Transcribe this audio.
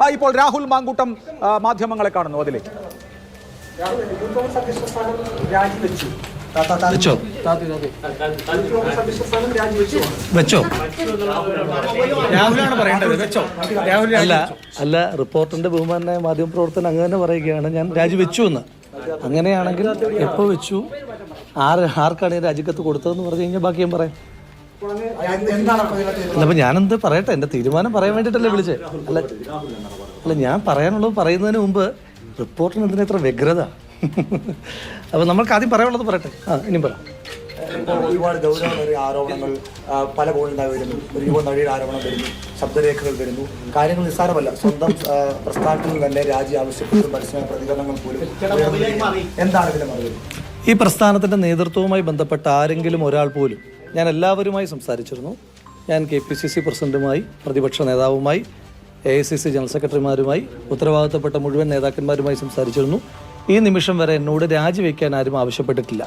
ആ, ഇപ്പോൾ രാഹുൽ മാങ്കൂട്ടം മാധ്യമങ്ങളെ കാണുന്നു അതിലേക്ക്. വെച്ചോ? വെച്ചോ? രാഹുലാണ് പറയേണ്ടത്. വെച്ചോ? രാഹുൽ അല്ല അല്ല റിപ്പോർട്ടറിന്റെ ബഹുമാനായ മാധ്യമപ്രവർത്തനം അങ്ങനെ തന്നെ പറയുകയാണ്. ഞാൻ രാജിവെച്ചു എന്ന്. അങ്ങനെയാണെങ്കിൽ എപ്പോൾ വെച്ചു? ആര് ആർക്കാണ് ഈ രാജിക്കത്ത് കൊടുത്തതെന്ന് പറഞ്ഞു കഴിഞ്ഞാൽ ബാക്കി ഞാൻ പറയാം. അല്ല അപ്പൊ ഞാനെന്ത് പറയട്ടെ? എന്റെ തീരുമാനം പറയാൻ വേണ്ടിട്ടല്ലേ വിളിച്ചേ? അല്ല അല്ല ഞാൻ പറയാനുള്ളത് പറയുന്നതിന് മുമ്പ് റിപ്പോർട്ടിന് എന്തിനാ ഇത്ര വ്യഗ്രത? അപ്പൊ നമ്മൾക്ക് ആദ്യം പറയാനുള്ളത് പറയട്ടെ. ആ ഇനി പറ. ഒരുപാട് ഗൗരവമേറിയ ആരോപണങ്ങൾ പല കോണിലായി വരുന്നു ഒരു യുവ നടിയുടെ ആരോപണം വരുന്നു ശബ്ദരേഖകൾ വരുന്നു. കാര്യങ്ങൾ നിസ്സാരമല്ല. സ്വന്തം പ്രസ്ഥാനത്തിൽ തന്നെ രാജി ആവശ്യപ്പെട്ടും പരസ്യ പ്രതികരണങ്ങൾ പോലും എന്താണ് ഇതിന്റെ മറുപടി? ഈ പ്രസ്ഥാനത്തിന്റെ നേതൃത്വവുമായി ബന്ധപ്പെട്ട ആരെങ്കിലും ഒരാൾ പോലും ഞാൻ എല്ലാവരുമായി സംസാരിച്ചിരുന്നു. ഞാൻ കെ പി സി സി പ്രസിഡന്റുമായി പ്രതിപക്ഷ നേതാവുമായി A I C C general സെക്രട്ടറിമാരുമായി ഉത്തരവാദിത്തപ്പെട്ട മുഴുവൻ നേതാക്കന്മാരുമായി സംസാരിച്ചിരുന്നു. ഈ നിമിഷം വരെ എന്നോട് രാജിവെക്കാൻ ആരും ആവശ്യപ്പെട്ടിട്ടില്ല.